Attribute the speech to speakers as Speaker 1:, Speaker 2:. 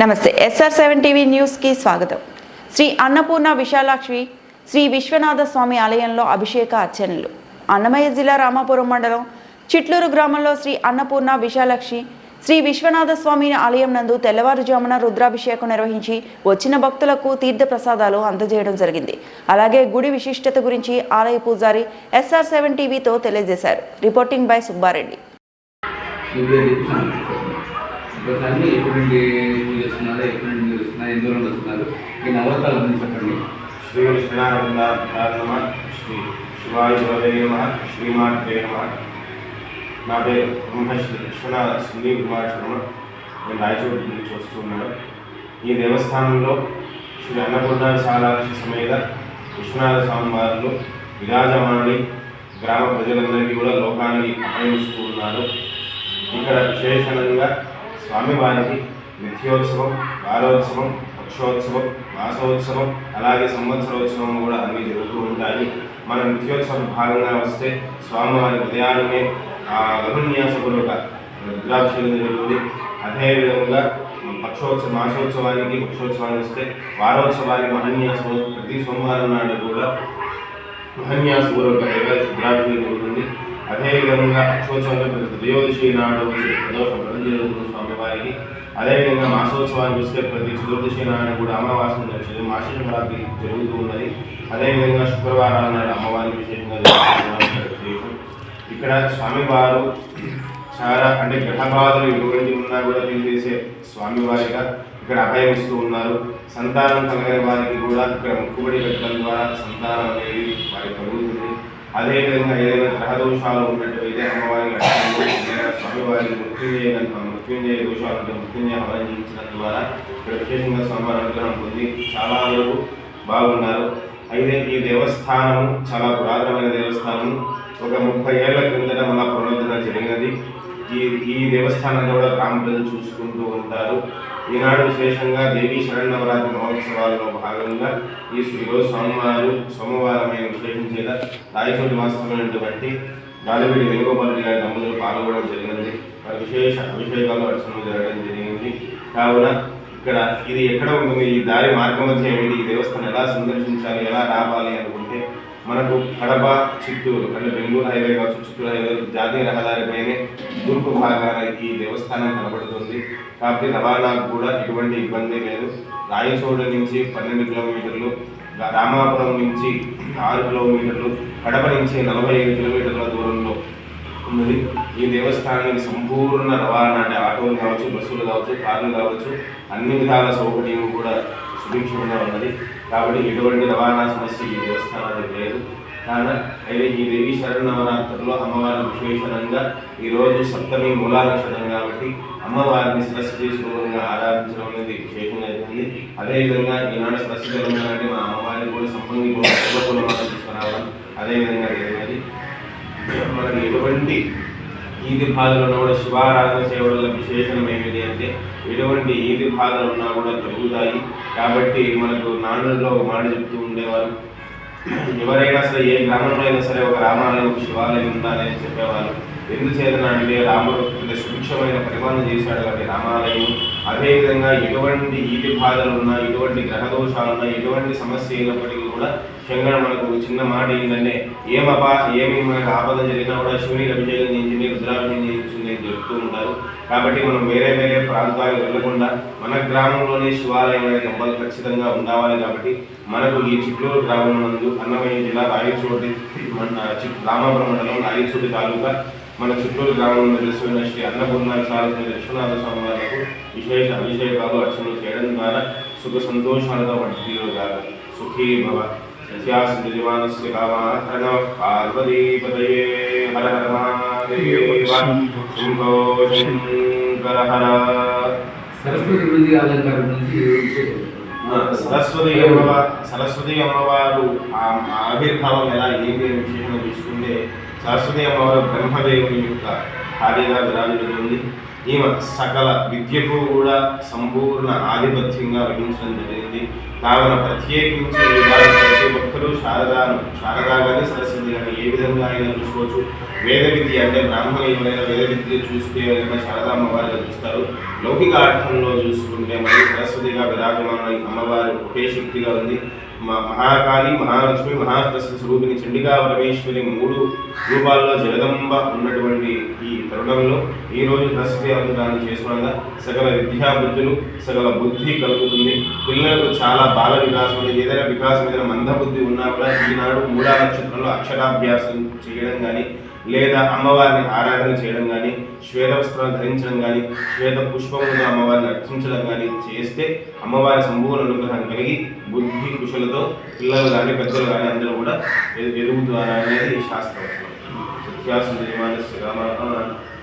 Speaker 1: నమస్తే SR seven TV న్యూస్కి స్వాగతం. శ్రీ అన్నపూర్ణ విశాలాక్షి శ్రీ విశ్వనాథ స్వామి ఆలయంలో అభిషేక అర్చనలు. అన్నమయ్య జిల్లా రామాపురం మండలం చిట్లూరు గ్రామంలో శ్రీ అన్నపూర్ణ విశాలాక్షి శ్రీ విశ్వనాథ స్వామి ఆలయం నందు తెల్లవారుజామున రుద్రాభిషేకం నిర్వహించి వచ్చిన భక్తులకు తీర్థ ప్రసాదాలు అందజేయడం జరిగింది. అలాగే గుడి విశిష్టత గురించి ఆలయ పూజారి ఎస్ఆర్ సెవెన్ టీవీతో తెలియజేశారు. Reporting by Subba Reddy.
Speaker 2: నువ్వే ఇప్పుడు అన్ని ఎప్పుడు నుండి పూజ చేస్తున్నారు ఎప్పుడు నుండి చేస్తున్నారు ఎన్ని రోజులు వస్తున్నారు? ఈ నవరత్నాల గురించి చెప్పండి
Speaker 3: శ్రీ విష్ణునారాయణ శ్రీ శివాయ నమ శ్రీమాత్రే నమ. నా పేరు బ్రహ్మశ్రీ కృష్ణ సునీల్ కుమార్ శర్మ నేను రాయచోటి నుంచి వస్తున్నాను. ఈ దేవస్థానంలో శ్రీ అన్నపూర్ణ విశాలాక్షి సమేత విశ్వనాథ స్వామి వారు విరాజమాని గ్రామ ప్రజలందరికీ కూడా లోకానికి అపయమిస్తూ ఉన్నారు ఇక్కడ విశేషణంగా స్వామివారికి నిత్యోత్సవం వారోత్సవం పక్షోత్సవం మాసోత్సవం అలాగే సంవత్సరోత్సవం కూడా అన్నీ జరుగుతూ ఉంటాయి. మన నిత్యోత్సవం భాగంగా వస్తే స్వామివారి ఉదయాన్నే ఆ లఘున్యాసపూర్వక రుద్రాక్షలు జరుగుతుంది అదేవిధంగా పక్షోత్సవ మాసోత్సవానికి పక్షోత్సవానికి వస్తే వారోత్సవానికి మహన్యాసం ప్రతి సోమవారం నాడు కూడా మహన్యాసపూర్వక ఏకాదశి రుద్రాభిషేకం జరుగుతుంది అదేవిధంగా పక్షోత్సవంలో త్రయోదశి నాడు వచ్చే ప్రదోష జరుగుతుంది స్వామివారికి. అదేవిధంగా మాసోత్సవానికి వస్తే ప్రతి చతుర్దశి నాడు కూడా అమావాస్య దర్శనం మాసశివరాత్రి జరుగుతూ ఉన్నది. అదేవిధంగా శుక్రవారాల నాడు అమ్మవారికి విశేషంగా ఇక్కడ స్వామివారు చాలా అంటే గ్రహబాధలు ఎటువంటి ఉన్నా కూడా తెలియజేసే స్వామివారిగా ఇక్కడ అభయమిస్తూ ఉన్నారు. సంతానం కలగని వారికి కూడా ఇక్కడ ముక్కుబడి పెట్టడం ద్వారా సంతానం అనేది వారికి కలుగుతుంది అదేవిధంగా ఏదైనా గ్రహ దోషాలు ఉన్నట్టయితే అమ్మవారి స్వామివారికి మృత్యుంజయ కనుక మృత్యుంజయ దోషాలు ఉంటే మృత్యుంజయ హవనం చేయించడం ద్వారా ఇక్కడ విశేషంగా స్వామివారి అనుగ్రహం పొంది చాలా వరకు బాగున్నారు. అయితే ఈ దేవస్థానం చాలా పురాతనమైన దేవస్థానం ఒక ముప్పై ఏళ్ళ క్రిందట మన పునరుద్ధరణ జరిగినది. ఈ ఈ దేవస్థానాన్ని కూడా గ్రామ ప్రజలు చూసుకుంటూ ఉంటారు. ఈనాడు విశేషంగా దేవీ శరణవరాత్రి మహోత్సవాల్లో భాగంగా ఈ ఈరోజు సోమవారం సోమవారమైన విశేషం చేత రాయచోటి వాస్తవమైనటువంటి గాలిపేటి వేణుగోపాల్ గారి దంపతులు పాల్గొనడం జరిగింది. మరి విశేష అభిషేకాలు అర్చనలు జరగడం జరిగింది. కావున ఇక్కడ ఇది ఎక్కడ ఉంటుంది? ఈ దారి మార్గం మధ్య ఏమిటి? ఈ దేవస్థానం ఎలా సందర్శించాలి? ఎలా రావాలి అనుకుంటే మనకు కడప చిత్తూరు అంటే బెంగళూరు హైవే కావచ్చు చిత్తూరు హైవే జాతీయ రహదారిపైనే తూర్పు భాగాన ఈ దేవస్థానం కనబడుతుంది. కాబట్టి రవాణాకు కూడా ఎటువంటి ఇబ్బంది లేదు. రాయచోడ నుంచి పన్నెండు కిలోమీటర్లు రామాపురం నుంచి ఆరు కిలోమీటర్లు కడప నుంచి నలభై ఐదు కిలోమీటర్ల దూరంలో ఉన్నది. ఈ దేవస్థానానికి సంపూర్ణ రవాణా అంటే ఆటోలు కావచ్చు బస్సులు కావచ్చు కార్లు కావచ్చు అన్ని విధాల సౌకర్యం కూడా సుభిక్షంగా ఉన్నది. కాబట్టి ఎటువంటి రవాణా సమస్య ఈ దేవస్థానానికి లేదు. కావున అయితే ఈ దేవి శరణవరాత్రుల్లో అమ్మవారి విశేషణంగా ఈరోజు సప్తమి మూలా నక్షత్రం కాబట్టి అమ్మవారిని సరస్వతి స్వరూపంగా ఆరాధించడం అనేది విశేషంగా జరిగింది. అదేవిధంగా ఈనాడు సరస్వతి అంటే మా అమ్మవారిని కూడా సంపంగి పూర్వకులమాట తీసుకురావడం అదేవిధంగా జరిగినది. మనకి ఎటువంటి ఈది బాధలు ఉన్నా కూడా శివారాధన సేవల విశేషణం ఏమిటి అంటే ఎటువంటి ఈది బాధలు ఉన్నా కూడా తగ్గుతాయి కాబట్టి మనకు నానుల్లో మాట చెప్తూ ఉండేవారు. ఎవరైనా సరే ఏ గ్రామంలో అయినా సరే ఒక రామాలయం ఒక శివాలయం ఉండాలని చెప్పేవారు. ఎందుచేతన అంటే రాముడు సుభిక్షమైన పరిపాలన చేశాడు కాబట్టి రామాలయం అదేవిధంగా ఎటువంటి ఈటి బాధలు ఉన్నా ఎటువంటి గ్రహ ఉన్నా ఎటువంటి సమస్య అయినప్పటికీ కూడా శంకర మనకు చిన్న మాట ఏంటంటే ఏమపా ఏమి మనకు ఆపద జరిగినా కూడా శివునికి అభిషేకం చేయించింది రుద్రాభిషేకం చేయించింది అని చెప్తూ ఉంటారు. కాబట్టి మనం వేరే వేరే ప్రాంతాలకు వెళ్ళకుండా మన గ్రామంలోనే శివాలయం అనేది కంపల్ ఖచ్చితంగా ఉండవాలి కాబట్టి మనకు ఈ చిత్తూరు గ్రామం నందు అన్నమయ్య జిల్లా రాయచోటి మన చి- రామాపురం మండలం రాయచోటి తాలూకా మన చిత్తూరు గ్రామంలో తెలుసుకున్న శ్రీ అన్నపూర్ణ సారథి విశ్వనాథ స్వామి వారికి విశేష అభిషేకాలు అర్చనలు చేయడం ద్వారా సుఖ సంతోషాలతో వర్ధిల్లుగా సుఖీ భవ సత్యాసి జీవానస్య కామాహరణ పార్వతీపతయే హర హర మహాదేవ శంకర హర
Speaker 2: సరస్వతి అలంకారం విశేషం
Speaker 3: సరస్వతి అమ్మవారు సరస్వతి అమ్మవారు ఆ ఆవిర్భావం ఎలా ఏమి విషయంలో చూసుకుంటే సరస్వతి అమ్మవారు బ్రహ్మదేవుని యొక్క భార్యగా విరాజిల్లుతుంది ఈమె సకల విద్యకు కూడా సంపూర్ణ ఆధిపత్యంగా వహించడం జరిగింది. కావున ప్రత్యేకించి ప్రతి ఒక్కరూ శారదాను శారదా కానీ సరస్వతి కానీ ఏ విధంగా అయినా చూసుకోవచ్చు. వేద విద్య అంటే బ్రాహ్మణ ఎవరైనా వేద విద్య చూస్తే ఎవరైనా శారదా అమ్మవారిగా చూస్తారు. లౌకిక అర్థంలో చూసుకుంటే మరి సరస్వతిగా విరాజమాన అమ్మవారు ఒకే శక్తిగా ఉంది. మహాకాళి మహాలక్ష్మి మహాసరస్వతి స్వరూపిణి చండికా పరమేశ్వరి మూడు రూపాల్లో జగదంబ ఉన్నటువంటి ఈ తరుణంలో ఈ రోజు సరస్వతి అవతారం చేసుకోవడంగా సకల విద్యా బుద్ధులు సకల బుద్ధి కలుగుతుంది పిల్లలకు చాలా బాల వికాసం ఉంది. ఏదైనా వికాసం ఏదైనా మందబుద్ధి ఉన్నా కూడా ఈనాడు మూడా నక్షత్రంలో అక్షరాభ్యాసం చేయడం కానీ లేదా అమ్మవారిని ఆరాధన చేయడం కానీ శ్వేత వస్త్రాలు ధరించడం కానీ శ్వేత పుష్పములతో అమ్మవారిని అర్చించడం కానీ చేస్తే అమ్మవారి సంపూర్ణ అనుగ్రహం కలిగి బుద్ధి కుశలతో పిల్లలు కానీ పెద్దలు కానీ అందరూ కూడా ఎదు- ఎదుగుతారు అనేది శాస్త్రం సత్యాసు